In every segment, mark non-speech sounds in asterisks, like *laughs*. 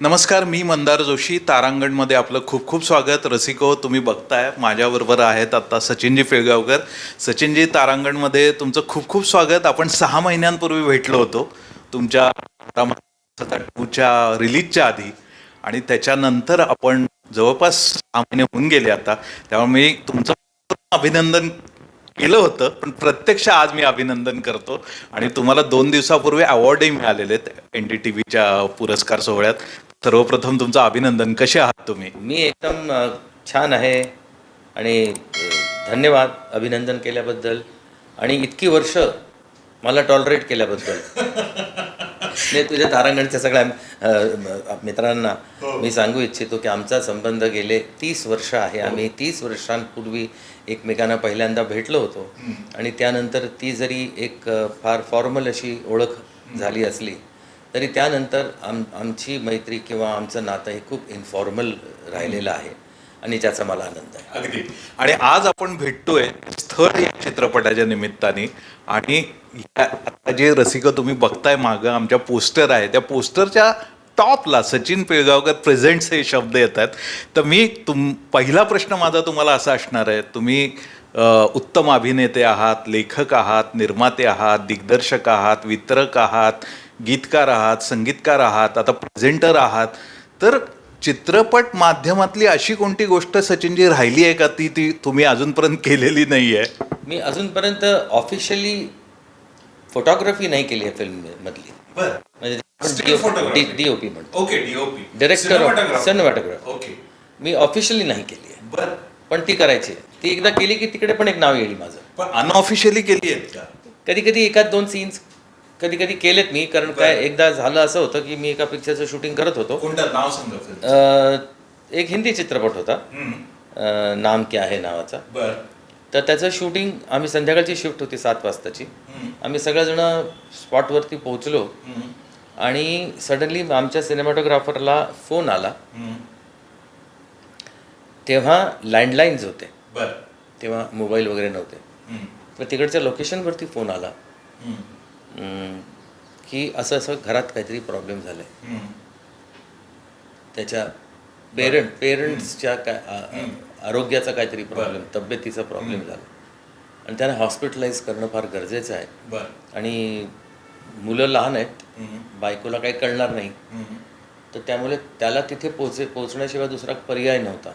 नमस्कार मी मंदार जोशी. तारांगणमध्ये आपलं खूप खूप स्वागत. रसिको तुम्ही बघताय माझ्याबरोबर आहेत आता सचिनजी पिळगावकर. सचिनजी तारांगणमध्ये तुमचं खूप खूप स्वागत. आपण सहा महिन्यांपूर्वी भेटलो होतो तुमच्या टूच्या रिलीजच्या आधी. आणि त्याच्यानंतर आपण जवळपास सहा महिने होऊन गेले आता. त्यामुळे मी तुमचं अभिनंदन केलं होतं पण प्रत्यक्ष आज मी अभिनंदन करतो. आणि तुम्हाला दोन दिवसापूर्वी अवॉर्डही मिळालेले आहेत एन डी टी व्हीच्या पुरस्कार सोहळ्यात. सर्वप्रथम तुमचं अभिनंदन. कसे आहात तुम्ही? मी एकदम छान आहे आणि धन्यवाद अभिनंदन केल्याबद्दल. आणि इतकी वर्ष मला टॉलरेट केल्याबद्दल. मी तुझ्या तारांगणच्या सगळ्या मित्रांना मी सांगू इच्छितो की आमचा संबंध गेले तीस वर्ष आहे. आम्ही तीस वर्षांपूर्वी एकमेकांना पहिल्यांदा भेटलो होतो. आणि त्यानंतर ती जरी एक फार फॉर्मल अशी ओळख झाली असली तरी त्यानंतर आम आमची मैत्री किंवा आमचं नातं हे खूप इन्फॉर्मल राहिलेलं आहे. आणि त्याचा मला आनंद आहे. अगदी. आणि आज आपण भेटतोय स्थळ या चित्रपटाच्या निमित्ताने आणि आता जे रसिक तुम्ही बघताय मागं आमच्या पोस्टर आहे त्या पोस्टरच्या टॉपला सचिन पिळगावकर प्रेझेंट्स हे शब्द येत आहेत तर मी तुम पहिला प्रश्न माझा तुम्हाला असा असणार आहे. तुम्ही उत्तम अभिनेते आहात लेखक आहात निर्माते आहात दिग्दर्शक आहात वितरक आहात गीतकार आहात संगीतकार आहात आता प्रेझेंटर आहात. तर चित्रपट माध्यमातली अशी कोणती गोष्ट सचिनजी राहिली आहे का ती ती तुम्ही अजूनपर्यंत केलेली नाही आहे मी अजूनपर्यंत ऑफिशियली फोटोग्राफी नाही केली आहे फिल्ममधली. म्हणजे डी ओ पी म्हणतो. ओके डीओपी सिनेमॅटोग्राफी ओके मी ऑफिशियली नाही केली आहे. बर. पण ती करायची आहे. ती एकदा केली की तिकडे पण एक नाव येईल माझं. पण अनऑफिशियली केली आहेत का? कधी कधी एकाच दोन सीन्स कधी कधी केलेत मी कारण काय एकदा झालं असं होतं की मी एका पिक्चरचं शूटिंग करत होतो. नाव सांगा एक हिंदी चित्रपट होता. नाम क्या है नावाचा. बर. तर त्याचं शूटिंग आम्ही संध्याकाळची शिफ्ट होती सात वाजताची. आम्ही सगळेजण स्पॉटवरती पोहोचलो. आणि सडनली आमच्या सिनेमॅटोग्राफरला फोन आला. तेव्हा लँडलाईन्स होते. बर. तेव्हा मोबाईल वगैरे नव्हते. तर तिकडच्या लोकेशनवरती फोन आला. की असं असं घरात काहीतरी प्रॉब्लेम झाला त्याच्या पेरेंट पेरेंट्सच्या काय आरोग्याचा काहीतरी प्रॉब्लेम तब्येतीचा प्रॉब्लेम झाला. आणि त्यांना हॉस्पिटलाइज करणं फार गरजेचं आहे. आणि मुलं लहान आहेत बायकोला काही कळणार नाही. तर त्यामुळे त्याला तिथे पोहोचे पोहोचण्याशिवाय दुसरा पर्याय नव्हता.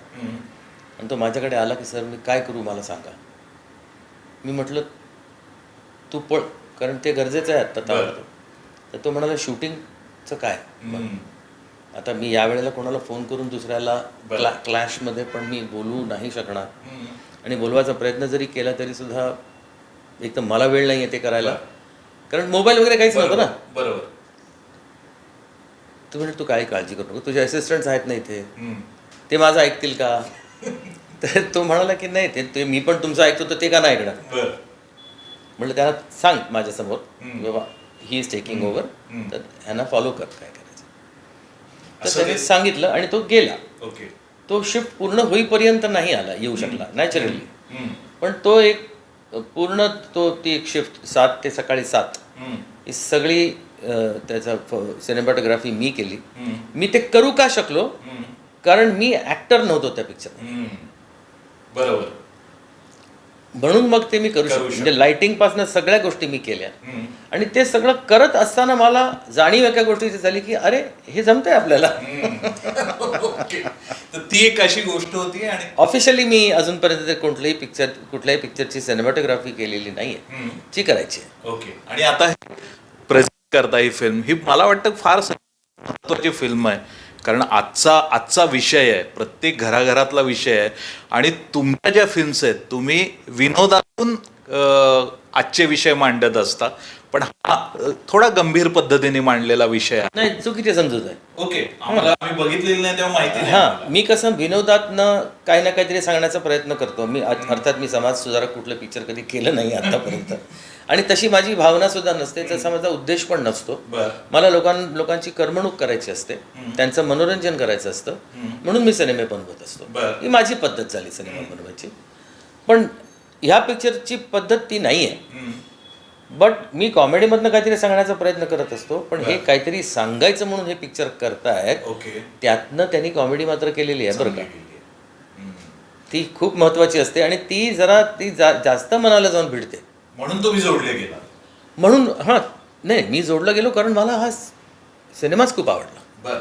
आणि तो माझ्याकडे आला की सर मी काय करू मला सांगा. मी म्हटलं तू पळ कारण ते गरजेचं आहे आत्ता तर तो म्हणाला शूटिंगचं काय? आता मी यावेळेला कोणाला फोन करून दुसऱ्याला क्ला क्लॅशमध्ये पण मी बोलू नाही शकणार. आणि बोलवायचा प्रयत्न जरी केला तरी सुद्धा एक तर मला वेळ नाही आहे ते करायला कारण मोबाईल वगैरे काहीच नव्हतं ना. बरोबर तू म्हणजे तू काही काळजी करू नको? तुझे असिस्टंट्स आहेत ना इथे. ते माझं ऐकतील का? *laughs* तर तो म्हणाला की नाही ते मी पण तुमचं ऐकतो तर ते का नाही ऐकणार? बर. म्हटलं त्याला सांग माझ्यासमोर. बाबा ही इज टेकिंग ओव्हर तर ह्यांना फॉलो कर काय तर असं त्याने सांगितलं आणि तो गेला. ओके. तो शिफ्ट पूर्ण होईपर्यंत नाही आला येऊ शकला नॅचरली पण तो एक पूर्ण तो ती एक शिफ्ट सात ते सकाळी सात. ही सगळी अं, त्याचा सिनेमॅटोग्राफी मी केली. मी ते करू का शकलो? कारण मी ऍक्टर नव्हतो त्या पिक्चर बरोबर. म्हणून मग ते मी करू शकतो. म्हणजे लाइटिंगपासून सगळ्या गोष्टी मी केल्या. आणि ते सगळं करत असताना मला जाणीव एका गोष्टीची झाली की अरे हे जमतंय आपल्याला. *laughs* ती एक अशी गोष्ट होती आणि ऑफिशियली मी अजूनपर्यंत ते कुठल्याही पिक्चर कुठल्याही पिक्चरची सिनेमॅटोग्राफी केलेली नाहीये. जी करायची आहे. ओके. आणि आता प्रेझेंट करता ही फिल्म ही मला वाटतं फार महत्वाची फिल्म आहे. कारण आजचा आजचा विषय आहे प्रत्येक घराघरातला विषय आहे. आणि तुमच्या ज्या फिल्म्स आहेत तुम्ही विनोदातून आजचे विषय मांडत असता. पण हा थोडा गंभीर पद्धतीने मांडलेला विषय आहे. नाही चुकीचे समजूत आहे. ओके आम्हाला आम्ही बघितलेलं नाही तेव्हा माहिती हा मी कसं विनोदातनं काही ना काहीतरी सांगण्याचा प्रयत्न करतो. मी अर्थात मी समाज सुधारक कुठलं पिक्चर कधी केलं नाही आतापर्यंत. आणि तशी माझी भावना सुद्धा नसते तसा माझा उद्देश पण नसतो. मला लोकां लोकांची करमणूक करायची असते त्यांचं मनोरंजन करायचं असतं म्हणून मी सिनेमे बनवत असतो. ही माझी पद्धत झाली सिनेमा बनवायची. पण ह्या पिक्चरची पद्धत ती नाही आहे बट मी कॉमेडीमधनं काहीतरी सांगण्याचा प्रयत्न करत असतो पण हे काहीतरी सांगायचं म्हणून हे पिक्चर करतायत त्यातनं त्यांनी कॉमेडी मात्र केलेली आहे बरं का? ती खूप महत्त्वाची असते आणि ती जरा ती जा जास्त मनाला जाऊन भिडते. म्हणून तुम्ही जोडले गेला. म्हणून हां नाही मी जोडला गेलो कारण मला हा सिनेमाच खूप आवडला. बर.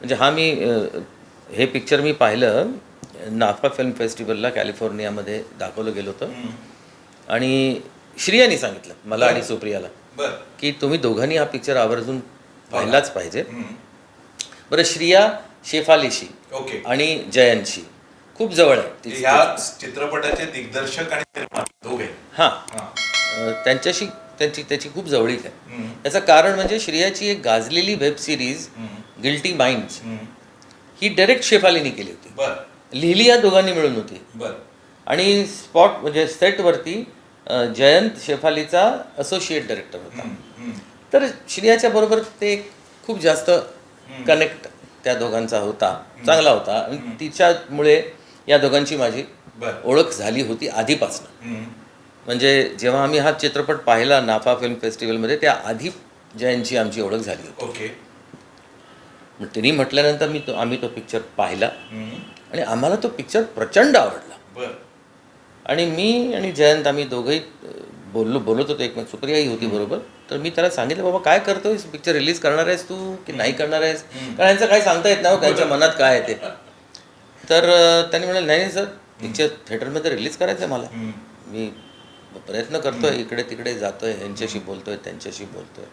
म्हणजे हा मी हे पिक्चर मी पाहिलं नाफा फिल्म फेस्टिवलला कॅलिफोर्नियामध्ये दाखवलं गेलं होतं. आणि श्रियानी सांगितलं मला आणि सुप्रियाला बर. की तुम्ही दोघांनी हा पिक्चर आवर्जून पाहिलाच पाहिजे. बरं श्रिया शेफालीशी ओके. आणि जयंतशी. खूप जवळ आहे चित्रपटाचे दिग्दर्शक आणि निर्माते दोघे. हां. अ, त्यांच्याशी त्यांची त्याची खूप जवळीक आहे. याचं कारण म्हणजे श्रियाची एक गाजलेली web series. Guilty minds hmm. ही डायरेक्ट शेफालीनी केली होती. लिहिली या दोघांनी मिळून होती. बर. आणि स्पॉट म्हणजे सेटवरती जयंत शेफालीचा असोसिएट डायरेक्टर होता. तर श्रियाच्या बरोबर ते खूप जास्त कनेक्ट त्या दोघांचा होता. चांगला होता. आणि तिच्यामुळे या दोघांची माझी ओळख झाली होती आधीपासून. म्हणजे जेव्हा आम्ही हा चित्रपट पाहिला नाफा फिल्म फेस्टिवलमध्ये त्या आधी जयंतची आमची ओळख झाली होती. ओके. मग तिने म्हटल्यानंतर मी तो आम्ही तो पिक्चर पाहिला. आणि आम्हाला तो पिक्चर प्रचंड आवडला. आणि मी आणि जयंत आम्ही दोघंही बोललो बोलत होतो एक सुप्रियाही होती बरोबर. तर मी त्याला सांगितलं बाबा काय करतोय पिक्चर रिलीज करणार आहेस तू की नाही करणार आहेस? कारण यांचं काही सांगता येत नाही हो, त्यांच्या मनात काय आहे ते. तर त्यांनी म्हणाले नाही नाही सर. पिक्चर थिएटरमध्ये रिलीज करायचं आहे मला. मी प्रयत्न करतोय इकडे तिकडे जातोय यांच्याशी बोलतोय त्यांच्याशी बोलतोय.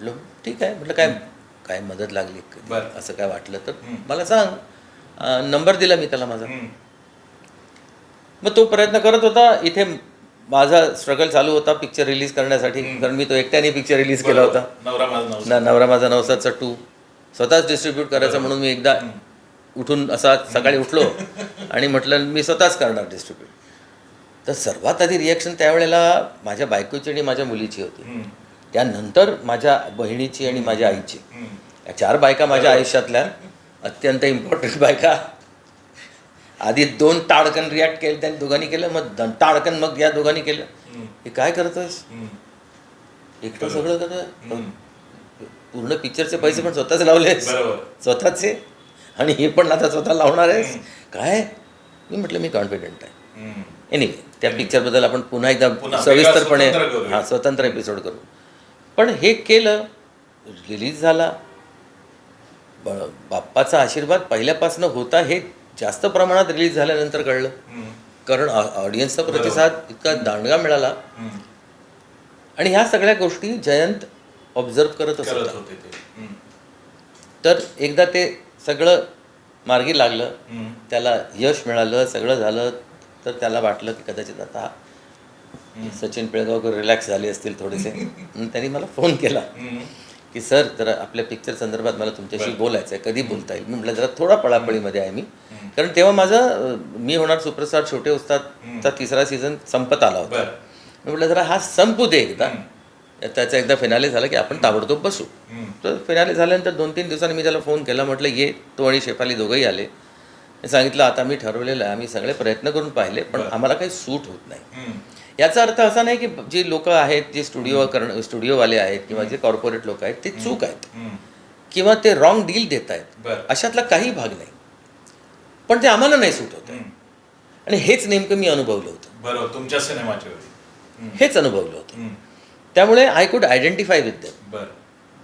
म्हटलं ठीक आहे. म्हटलं काय काय मदत लागली. असं काय वाटलं तर? मला सांग नंबर दिला मी त्याला माझा. मग तो प्रयत्न करत होता. इथे माझा स्ट्रगल चालू होता पिक्चर रिलीज करण्यासाठी. कारण मी तो एकट्याने पिक्चर रिलीज केला होता. नवरा माझा नवसाचा टू. स्वतःच डिस्ट्रीब्यूट करायचा म्हणून मी एकदा उठून असा सकाळी उठलो आणि म्हटलं मी स्वतःच करणार डिस्ट्रीब्यूट तर सर्वात आधी रिॲक्शन त्यावेळेला माझ्या बायकोची आणि माझ्या मुलीची होती. त्यानंतर माझ्या बहिणीची आणि माझ्या आईची. या चार बायका माझ्या आयुष्यातल्या अत्यंत इम्पॉर्टंट बायका आधी दोन टाळकन रिॲक्ट केले त्यांनी दोघांनी केलं मग टाळकन मग या दोघांनी केलं. हे काय करतोयस. एकटं सगळं हम्म. पूर्ण पिक्चरचे पैसे पण स्वतःच बरोबर. स्वतःचे आणि हे पण आता स्वतः लावणार आहेस? काय? मी म्हटलं मी कॉन्फिडेंट आहे. एनिवे त्या पिक्चरबद्दल आपण पुन्हा एकदा सविस्तरपणे. हां स्वतंत्र एपिसोड करू. पण हे केलं रिलीज झाला. बाप्पाचा आशीर्वाद पहिल्यापासून होता हे जास्त प्रमाणात रिलीज झाल्यानंतर कळलं. कारण ऑडियन्सचा प्रतिसाद इतका दांडगा मिळाला. आणि ह्या सगळ्या गोष्टी जयंत ऑब्झर्व करत असत. करत होते ते. हम्म. तर एकदा ते सगळं मार्गी लागलं. त्याला यश मिळालं सगळं झालं तर त्याला वाटलं की कदाचित आता सचिन पिळगावकर रिलॅक्स झाले असतील थोडेसे. *laughs* म्हणून त्यांनी मला फोन केला. की सर जरा आपल्या पिक्चर संदर्भात मला तुमच्याशी बोलायचं आहे कधी बोलता येईल? मी म्हटलं जरा थोडा पळापळीमध्ये आहे मी. कारण तेव्हा माझा मी होणार सुप्रसाद छोटे उस्तादचा तिसरा सीझन संपत आला होता. मी म्हटलं जरा हा संपू दे एकदा. त्याचा एकदा फिनाले झाला की आपण ताबडतोब बसू. तर फिनाले झाल्यानंतर दोन तीन दिवसांनी मी त्याला फोन केला म्हटलं ये तो आणि शेफाली दोघंही आले. मी सांगितलं आता मी ठरवलेलं आहे आम्ही सगळे प्रयत्न करून पाहिले पण आम्हाला काही सूट होत नाही. याचा अर्थ असा नाही की जी लोक आहेत जे स्टुडिओ करण स्टुडिओवाले आहेत किंवा जे कॉर्पोरेट लोक आहेत ते चूक आहेत. किंवा ते रॉंग डील देत आहेत. अशातला काही भाग नाही. पण ते आम्हाला नाही सूट होत. आणि हेच नेमकं मी अनुभवलं होतं. बरोबर तुमच्या सिनेमाच्या वेळी. हेच अनुभवलं होतं. त्यामुळे I could identify with them बर.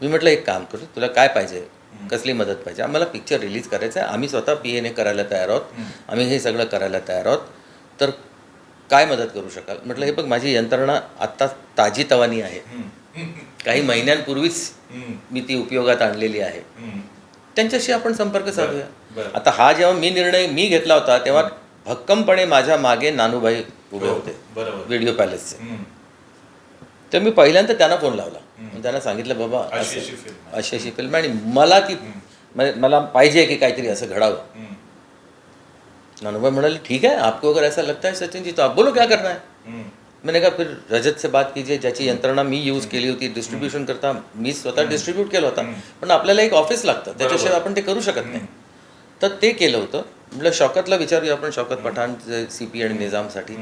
मी म्हटलं एक काम करू तुला काय पाहिजे? कसली मदत पाहिजे? आम्हाला पिक्चर रिलीज करायचं आहे आम्ही स्वतः पी एने करायला तयार आहोत. आम्ही हे सगळं करायला तयार आहोत. तर काय मदत करू शकाल? म्हटलं हे बघ माझी यंत्रणा आत्ता ताजी तवानी आहे. काही महिन्यांपूर्वीच. मी ती उपयोगात आणलेली आहे. त्यांच्याशी आपण संपर्क साधूया. आता हा जेव्हा मी निर्णय मी घेतला होता तेव्हा भक्कमपणे माझ्या मागे नानूभाई उभे हो, होते. व्हिडिओ पॅलेसचे. तर मी पहिल्यांदा त्यांना फोन लावला. मग त्यांना सांगितलं बाबा अशी अशी आहे. फिल्म आणि मला ती म्हणजे मला पाहिजे की काहीतरी असं घडावं. नानूभाई म्हणाले ठीक है आपको अगर ऐसा लगता है सचिन जी तो आप बोलो क्या करना है. मैंने कहा फिर रजत से बात कीजिए ज्याची यंत्रणा मी यूज केली होती डिस्ट्रीब्युशन करता मी स्वतः डिस्ट्रीब्यूट केलं होता. पण आपल्याला एक ऑफिस लागतं त्याच्याशिवाय आपण ते करू शकत नाही. तर ते केलं होतं. म्हटलं शौकतला विचारूया आपण शौकत पठाण सी पी आणि निजामसाठी.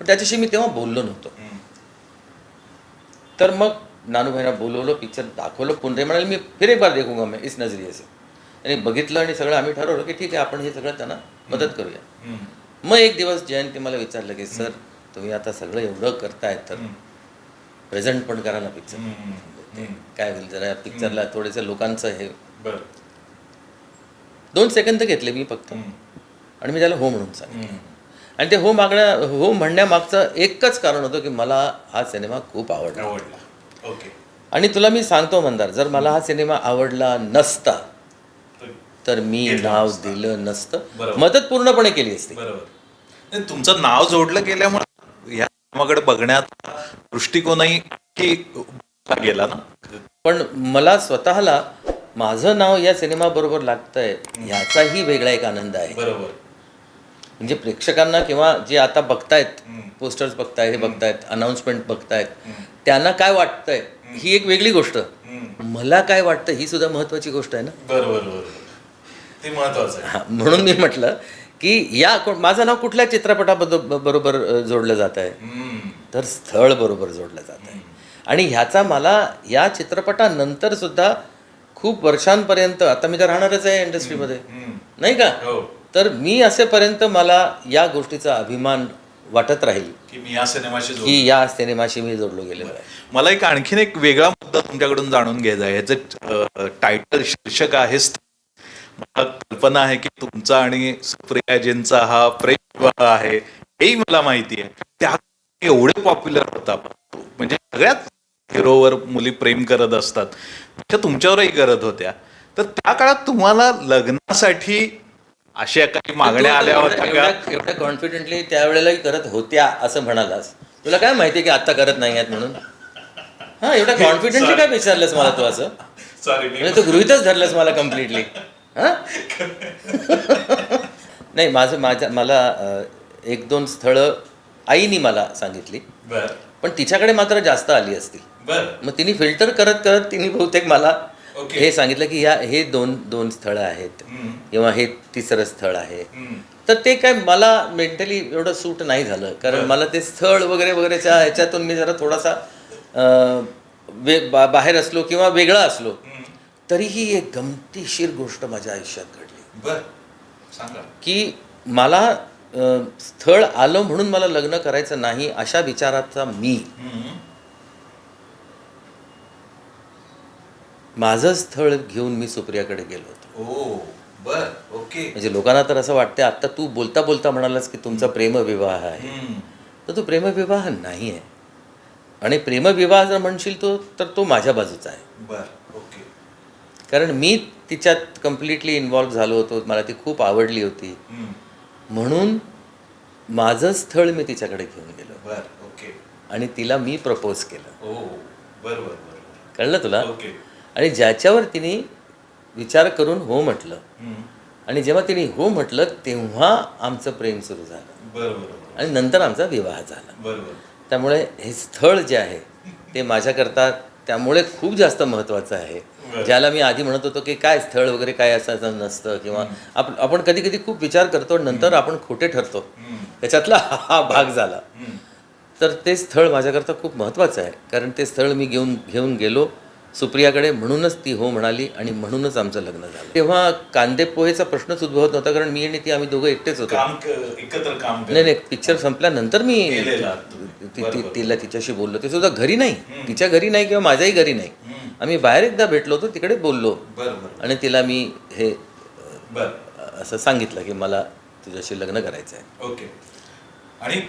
पण त्याच्याशी मी तेव्हा बोललो नव्हतो. तर मग नानूभाईना बोलवलं पिक्चर दाखवलं पुन्हा म्हणाले मी फिर एक बार देखूंगा मैं इस नजरिये से. आणि बघितलं आणि सगळं आम्ही ठरवलं की ठीक आहे आपण हे सगळं त्यांना मदत करूया. मग एक दिवस जयंती मला विचारलं की सर तुम्ही आता सगळं एवढं करताय तर प्रेझेंट पण करा ना पिक्चर काय होईल जरा पिक्चरला थोडेसे लोकांचं हे. दोन सेकंद घेतले मी फक्त. आणि मी त्याला हो म्हणून सांगितलं. आणि ते हो मागण्या हो म्हणण्यामागचं एकच कारण होतं की मला हा सिनेमा खूप आवडला. आवडला. ओके आणि तुला मी सांगतो मंदार जर मला हा सिनेमा आवडला नसता तर मी नाव दिलं नसतं. मदत पूर्णपणे केली असती. बरोबर. तुमचं नाव जोडलं गेल्यामुळे या कामाकडे बघण्यात दृष्टिकोनही की गेला ना? पण मला स्वतःला माझं नाव या सिनेमाबरोबर लागतंय ह्याचाही वेगळा एक आनंद आहे. बरोबर. म्हणजे प्रेक्षकांना किंवा जे आता बघतायत पोस्टर्स बघतायत हे बघतायत अनाऊन्समेंट बघतायत त्यांना काय वाटतंय ही एक वेगळी गोष्ट. मला काय वाटतं ही सुद्धा महत्वाची गोष्ट आहे ना? बरोबर बरोबर. ते महत्वाचं आहे. हा, म्हणून मी म्हटलं की या माझं नाव कुठल्या चित्रपटाबद्दल बरोबर जोडलं जात आहे. तर स्थळ बरोबर जोडलं जात आहे. आणि ह्याचा मला या चित्रपटानंतर सुद्धा खूप वर्षांपर्यंत आता मी तर राहणारच आहे इंडस्ट्रीमध्ये. नाही का? हो. तर मी असेपर्यंत मला या गोष्टीचा अभिमान वाटत राहील की मी या सिनेमाशी जोड की या सिनेमाशी मी जोडलो गेलेलो आहे. मला एक आणखीन एक वेगळा मुद्दा तुमच्याकडून जाणून घ्यायचा आहे. याचं टायटल शीर्षक आहे. मला कल्पना आहे की तुमचा आणि सुप्रियाजींचा हा प्रेम विवाह आहे हेही मला माहिती आहे. त्या एवढे पॉप्युलर होता म्हणजे सगळ्यात हिरोवर मुली प्रेम करत असतात. त्या तुमच्यावरही करत होत्या. तर त्या काळात तुम्हाला लग्नासाठी अशा काही मागण्या आल्या होत्या का एवढ्या कॉन्फिडेंटली त्यावेळेलाही करत होत्या असं म्हणालास. तुला काय माहिती की आता करत नाही आहेत म्हणून? हा एवढ्या *laughs* कॉन्फिडेंटली काय विचारलंस मला तू असं? सॉरी म्हणजे तू गृहितच धरलंस मला कम्प्लिटली *laughs* नाही माझं माझ्या मला एक दोन स्थळं आईनी मला सांगितली. पण तिच्याकडे मात्र जास्त आली असतील. मग तिने फिल्टर करत करत तिने बहुतेक मला. हे सांगितलं की ह्या हे दोन दोन स्थळं आहेत. किंवा हे तिसरं स्थळ आहे. तर ते काय मला मेंटली एवढं सूट नाही झालं. कारण मला ते स्थळ वगैरे वगैरेच्या ह्याच्यातून मी जरा थोडासा वे बा- बाहेर असलो किंवा वेगळा असलो तरीही एक गमतीशीर गोष्ट माझ्या आयुष्यात घडली. की मला स्थळ आलं म्हणून मला लग्न करायचं नाही अशा विचाराचा मी माझं स्थळ घेऊन मी सुप्रियाकडे गेलो होतो. बर ओके. म्हणजे लोकांना तर असं वाटतं आत्ता तू बोलता बोलता म्हणालास की तुमचा प्रेमविवाह आहे. तर तो प्रेमविवाह नाही आहे आणि प्रेमविवाह जर म्हणशील तो तर तो माझ्या बाजूचा आहे. बर ओके. कारण मी तिच्यात कम्प्लिटली इन्वॉल्व्ह झालो होतो मला ती खूप आवडली होती. म्हणून माझं स्थळ मी तिच्याकडे घेऊन गेलो. बर ओके. आणि तिला मी प्रपोज केलं. ओ बर बर बर कळलं तुला? ओके. आणि ज्याच्यावर तिने विचार करून हो म्हटलं आणि जेव्हा तिने हो म्हटलं तेव्हा आमचं प्रेम सुरू झालं. आणि नंतर आमचा विवाह झाला. त्यामुळे हे स्थळ जे आहे ते माझ्याकरता त्यामुळे खूप जास्त महत्त्वाचं आहे. ज्याला मी आधी म्हणत होतो की काय स्थळ वगैरे काय असायचं नसतं किंवा आप आपण कधी कधी खूप विचार करतो नंतर आपण खोटे ठरतो. त्याच्यातला हा भाग झाला. तर ते स्थळ माझ्याकरता खूप महत्त्वाचं आहे. कारण ते स्थळ मी घेऊन घेऊन गेलो. सुप्रियाकडे म्हणूनच ती हो म्हणाली आणि म्हणूनच आमचं लग्न झालं. तेव्हा कांदे पोहेचा प्रश्नच उद्भवत नव्हता कारण मी आणि ती आम्ही दोघं एकटेच होतो. काम क- एकत्र काम कर- नाही नाही पिक्चर संपल्यानंतर मी तिला तिच्याशी बोललो. ते सुद्धा घरी नाही. तिच्या घरी नाही किंवा माझ्याही घरी नाही. आम्ही बाहेर एकदा भेटलो होतो तिकडे बोललो. आणि तिला मी हे असं सांगितलं की मला तुझ्याशी लग्न करायचं आहे ओके. आणि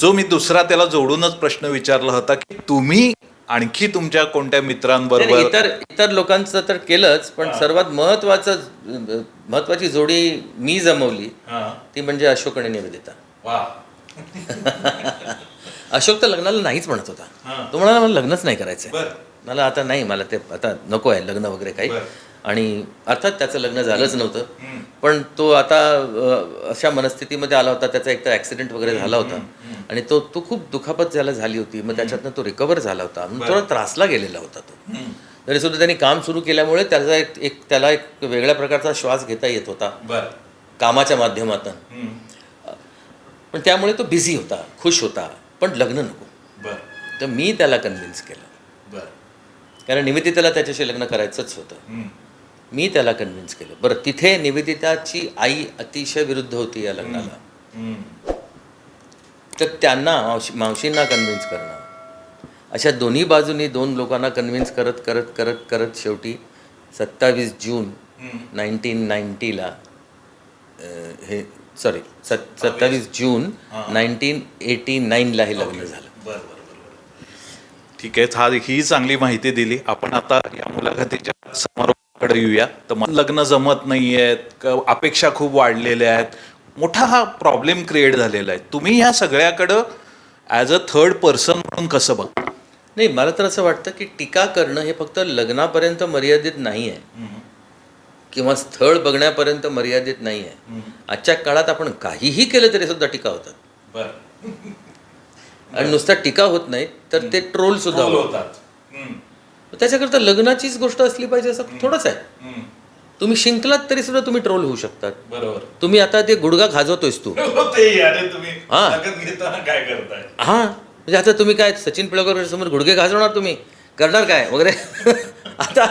जो मी दुसरा त्याला जोडूनच प्रश्न विचारला होता की तुम्ही आणखी तुमच्या कोणत्या मित्रांबरोबर इतर इतर लोकांचं तर केलंच पण सर्वात महत्वाचं महत्वाची जोडी मी जमवली ती म्हणजे अशोक आणि निवेदिता *laughs* अशोक तर लग्नाला नाहीच म्हणत होता. तो म्हणाला मला लग्नच नाही करायचं मला आता नाही मला ते आता नको आहे लग्न वगैरे काही. आणि अर्थात त्याचं लग्न झालंच नव्हतं. पण तो आता अशा मनस्थितीमध्ये आला होता त्याचा एक तर ॲक्सिडेंट वगैरे झाला होता. आणि तो तो खूप दुखापत ज्याला झाली होती मग त्याच्यातनं तो रिकवर झाला होता. म्हणून थोडा त्रासला गेलेला होता तो. तरी सुद्धा त्यांनी काम सुरू केल्यामुळे त्याचा एक एक त्याला एक वेगळ्या प्रकारचा श्वास घेता येत होता. कामाच्या माध्यमातून. पण त्यामुळे तो बिझी होता खुश होता. पण लग्न नको. बर. तर मी त्याला कन्व्हिन्स केलं. कारण निवेदिताला त्याच्याशी लग्न करायचंच होतं. मी त्याला कन्व्हिन्स केलं. बरं तिथे निवेदिताची आई अतिशय विरुद्ध होती या लग्नाला. तर त्यांना मावशी मावशींना कन्व्हिन्स करणं अशा दोन्ही बाजूनी दोन लोकांना कन्व्हिन्स करत करत करत करत शेवटी सत्तावीस जून नाईन्टीन नाईन्टीला हे सॉरी सत् सत्तावीस जून नाईन्टीन एटी नाईनला हे लग्न झालं. बरं ठीक आहे हा ही चांगली माहिती दिली. आपण आता या मुलाखतीच्या समारोपाकडे येऊया तर लग्न जमत नाहीयेत क- अपेक्षा खूप वाढलेल्या आहेत. मोठा हा प्रॉब्लेम क्रिएट झालेला आहे. तुम्ही ह्या सगळ्याकडं ॲज अ थर्ड पर्सन म्हणून कसं बघता? नाही मला तर असं वाटतं की टीका करणं हे फक्त लग्नापर्यंत मर्यादित नाही आहे किंवा स्थळ बघण्यापर्यंत मर्यादित नाही आहे आजच्या काळात आपण काहीही केलं तरी सुद्धा टीका होतात. बरं. आणि नुसता टीका होत नाही तर ते ट्रोल सुद्धा होतात. त्याच्याकरता लग्नाचीच गोष्ट असली पाहिजे असं थोडंच आहे. तुम्ही शिंकलात तरी सुद्धा तुम्ही ट्रोल होऊ शकतात. बरोबर. तुम्ही आता ते गुडगा खाजवतोयस तू. ते अरे तुम्ही हा. करताय? हा. म्हणजे आता तुम्ही काय सचिन पिळगावकर समोर गुडघे घासवणार तुम्ही? करणार काय? वगैरे? *laughs* आता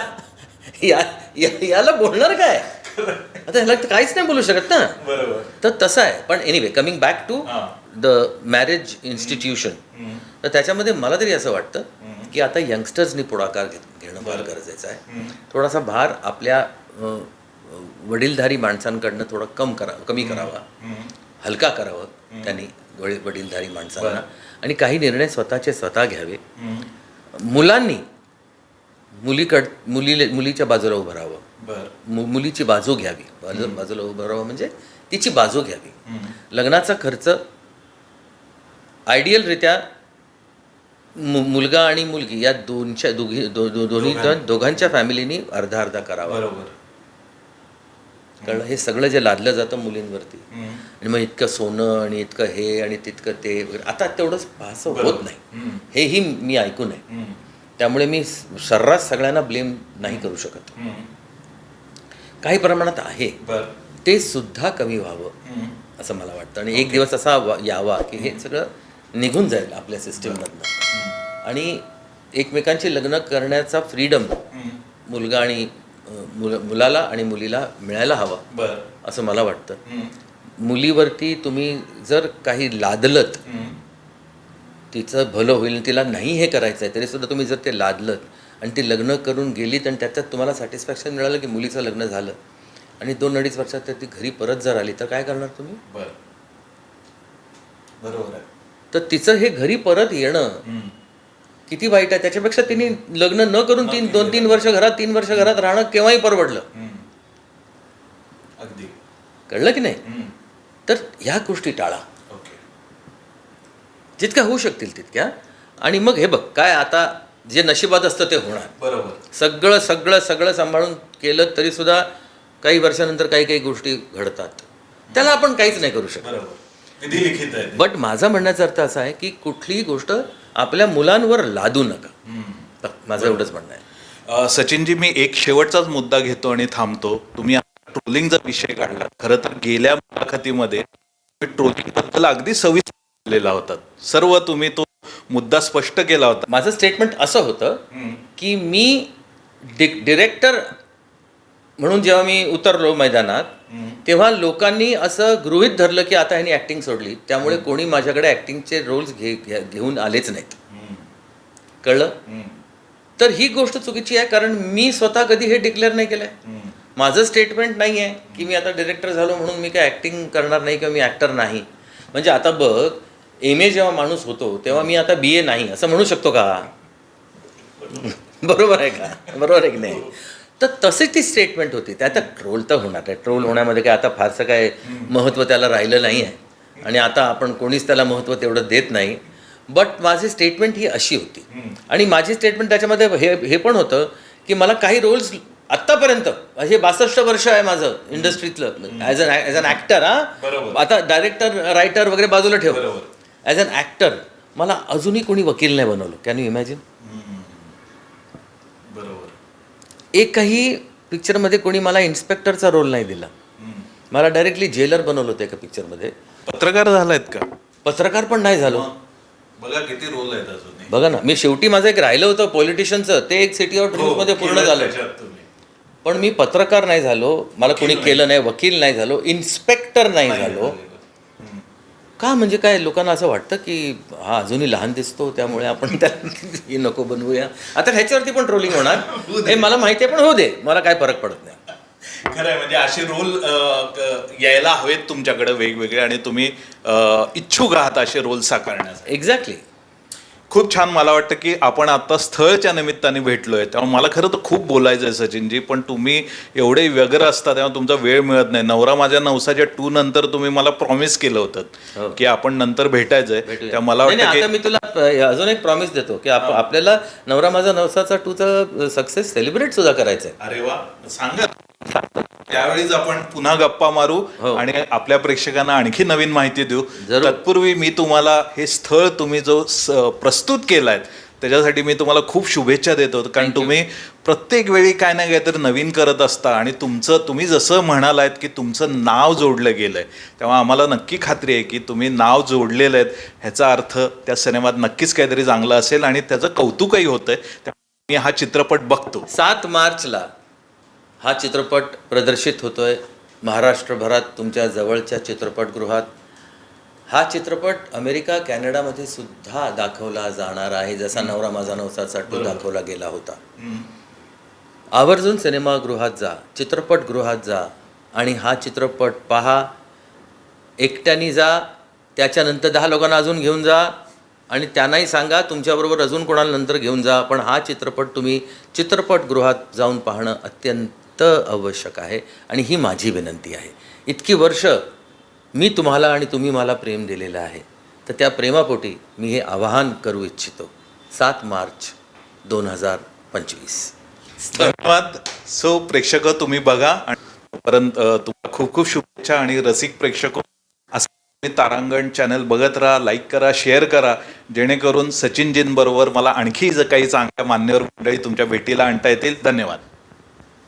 या या- याला बोलणार काय? आता ह्याला तर काहीच नाही बोलू शकत ना. बरोबर. तर तसं आहे. पण एनिवे कमिंग बॅक टू हा. द मॅरेज इन्स्टिट्यूशन तर त्याच्यामध्ये मला तरी असं वाटतं की आता यंगस्टर्सनी पुढाकार घे- घेणं फार गरजेचं आहे. थोडासा भार आपल्या वडीलधारी माणसांकडनं थोडा कम करा कमी करावा. हलका करावं त्यांनी वडील वडीलधारी माणसांना. आणि काही निर्णय स्वतःचे स्वतः घ्यावे. मुलांनी मुलीकड मुली मुलीच्या बाजूला उभं राहावं. मुलीची बाजू घ्यावी. बाजू बाजूला उभं राहावं म्हणजे तिची बाजू घ्यावी. लग्नाचा खर्च आयडियलरित्या मु मुलगा आणि मुलगी या दोनच्या दोघी दो, दो, दोन्ही दोघांच्या फॅमिलीनी अर्धा अर्धा करावा. बरोबर. कारण हे सगळं जे लादलं जातं मुलींवरती आणि मग इतकं सोनं आणि इतकं हे आणि तितकं ते वगैरे आता तेवढंच असं होत नाही. हेही मी ऐकून आहे त्यामुळे मी सर्रास सगळ्यांना ब्लेम नाही करू शकत. काही प्रमाणात आहे. ते सुद्धा कमी व्हावं असं मला वाटतं. आणि एक दिवस असा यावा की हे सगळं निघून जाईल आपल्या सिस्टीममधनं. आणि एकमेकांची लग्न करण्याचा फ्रीडम मुलगा आणि मुल मुलाला आणि मुलीला मिळायला हवा. बर. असं मला वाटतं. मुलीवरती तुम्ही जर काही लादलत तिचं भलं होईल तिला नाही हे करायचं आहे तरी सुद्धा तुम्ही जर ते लादलत आणि ती लग्न करून गेलीत आणि त्याच्यात तुम्हाला सॅटिस्फॅक्शन मिळालं की मुलीचं लग्न झालं आणि दोन अडीच वर्षात तर ती घरी परत जर आली तर काय करणार तुम्ही? बर. बरोबर आहे. तर तिचं हे घरी परत येणं किती वाईट आहे. त्याच्यापेक्षा तिने लग्न न करून तीन दोन तीन वर्ष घरात तीन वर्ष घरात राहणं केव्हाही परवडलं. अगदी. कळलं की नाही? तर ह्या गोष्टी टाळा. जितक्या होऊ शकतील तितक्या. आणि मग हे बघ काय आता जे नशिबात असतं ते होणार. बरोबर. सगळं सगळं सगळं सांभाळून केलं तरी सुद्धा काही वर्षानंतर काही काही गोष्टी घडतात. त्याला आपण काहीच नाही करू शकत. बरोबर. विधी लिखित आहे बट माझा म्हणण्याचा अर्थ असा आहे की कुठलीही गोष्ट आपल्या मुलांवर लादू नका. माझं एवढंच म्हणणं आहे. सचिनजी मी एक शेवटचाच मुद्दा घेतो आणि थांबतो. तुम्ही ट्रोलिंगचा विषय काढला खरं तर गेल्या मुलाखतीमध्ये ट्रोलिंगबद्दल अगदी सविस्तर बोललेला होता सर्व तुम्ही तो मुद्दा स्पष्ट केला होता. माझं स्टेटमेंट असं होतं की मी डिरेक्टर म्हणून जेव्हा मी उतरलो मैदानात तेव्हा लोकांनी असं गृहित धरलं की आता ह्यांनी ॲक्टिंग सोडली. त्यामुळे कोणी माझ्याकडे ॲक्टिंगचे रोल्स घे घेऊन आलेच नाहीत. कळलं? तर ही गोष्ट चुकीची आहे कारण मी स्वतः कधी हे डिक्लेअर नाही केलंय. माझं स्टेटमेंट नाही आहे की मी आता डिरेक्टर झालो म्हणून मी काय ॲक्टिंग करणार नाही किंवा मी ॲक्टर नाही. म्हणजे आता बघ एम ए जेव्हा माणूस होतो तेव्हा मी आता बी ए नाही असं म्हणू शकतो का? बरोबर आहे का? बरोबर आहे की नाही? तर तशी ती स्टेटमेंट होती. ते आता ट्रोल तर होणार आहे. ट्रोल होण्यामध्ये काय आता फारसं काय महत्त्व त्याला राहिलं नाही आहे. आणि आता आपण कोणीच त्याला महत्त्व तेवढं देत नाही. बट माझी स्टेटमेंट ही अशी होती. आणि माझी स्टेटमेंट त्याच्यामध्ये हे हे पण होतं की मला काही रोल्स आत्तापर्यंत हे बासष्ट वर्ष आहे माझं इंडस्ट्रीतलं as an as an actor. हा. आता डायरेक्टर रायटर वगैरे बाजूला ठेव. ॲज अन ॲक्टर मला अजूनही कोणी वकील नाही बनवलं. कॅन यू इमॅजिन एकही पिक्चरमध्ये कोणी मला इन्स्पेक्टरचा रोल नाही दिला. मला डायरेक्टली जेलर बनवलं होतं एका पिक्चरमध्ये पत्रकार झालायत का? पत्रकार पण नाही झालो. बघा किती रोल आहेत अजूनही. बघा ना मी शेवटी माझं एक राहिलं होतं पॉलिटिशियनचं ते एक सिटी ऑफ ड्रीम्समध्ये पूर्ण झालं. पण मी पत्रकार नाही झालो मला कोणी केलं नाही. वकील नाही झालो इन्स्पेक्टर नाही झालो. का? म्हणजे काय लोकांना असं वाटतं की हा अजूनही लहान दिसतो त्यामुळे आपण त्याला हे नको बनवूया. आता ह्याच्यावरती पण ट्रोलिंग होणार. *laughs* हे मला माहिती आहे पण होऊ दे. मला काय फरक पडत नाही. खरंय म्हणजे असे रोल यायला हवेत तुमच्याकडे वेगवेगळे आणि तुम्ही इच्छुक आहात असे रोल साकारण्यासाठी. एक्झॅक्टली खूप छान मला वाटतं की आपण आता स्थळच्या निमित्ताने भेटलोय. त्यामुळे मला खरं तर खूप बोलायचं आहे सचिनजी पण तुम्ही एवढे व्यग्र असता तेव्हा तुमचा वेळ मिळत नाही. नवरा माझ्या नवसाच्या टू नंतर तुम्ही मला प्रॉमिस केलं हो. होतं की आपण नंतर भेटायचंय तेव्हा मला नाही, नाही, वाटतं की मी तुला अजून एक प्रॉमिस देतो की आप- आपल्याला नवरा माझा नवसाचा टूचा सक्सेस सेलिब्रेट सुद्धा करायचा आहे अरे वा सांगा. त्यावेळीच आपण पुन्हा गप्पा मारू हो. आणि आपल्या प्रेक्षकांना आणखी नवीन माहिती देऊ. तत्पूर्वी मी तुम्हाला हे स्थळ तुम्ही जो प्रस्तुत केलाय त्याच्यासाठी मी तुम्हाला खूप शुभेच्छा देतो कारण तुम्ही प्रत्येक वेळी काय ना काहीतरी नवीन करत असता आणि तुमचं तुम्ही जसं म्हणालात की तुमचं नाव जोडलं गेलंय तेव्हा आम्हाला नक्की खात्री आहे की तुम्ही नाव जोडलेलं आहेत ह्याचा अर्थ त्या सिनेमात नक्कीच काहीतरी चांगलं असेल आणि त्याचं कौतुकही होतंय. त्यामुळे मी हा चित्रपट बघतो. सात मार्चला हा चित्रपट प्रदर्शित होतोय महाराष्ट्रभरात तुमच्या जवळच्या चित्रपटगृहात. हा चित्रपट अमेरिका कॅनडामध्ये सुद्धा दाखवला जाणार आहे जसा नवरा माझा नवसाचा टू दाखवला गेला होता. आवर्जून सिनेमागृहात जा चित्रपटगृहात जा आणि हा चित्रपट पहा. एकट्याने जा त्याच्यानंतर दहा लोकांना अजून घेऊन जा आणि त्यांनाही सांगा तुमच्याबरोबर अजून कोणाला नंतर घेऊन जा. पण हा चित्रपट तुम्ही चित्रपटगृहात जाऊन पाहणं अत्यंत आवश्यक आहे आणि ही माझी विनंती आहे. इतकी वर्ष मी तुम्हाला आणि तुम्ही मला प्रेम दिलेलं आहे. तर त्या प्रेमापोटी मी हे आवाहन करू इच्छितो. सात मार्च दोन हजार पंचवीस. धन्यवाद. सो प्रेक्षक तुम्ही बघा आणि परंतु तुम्हाला खूप खूप शुभेच्छा आणि रसिक प्रेक्षक. असं तुम्ही तारांगण चॅनल बघत राहा लाईक करा शेअर करा. जेणेकरून सचिनजींबरोबर मला आणखी जर काही चांगल्या मान्यवर मंडळी तुमच्या भेटीला आणता येतील. धन्यवाद.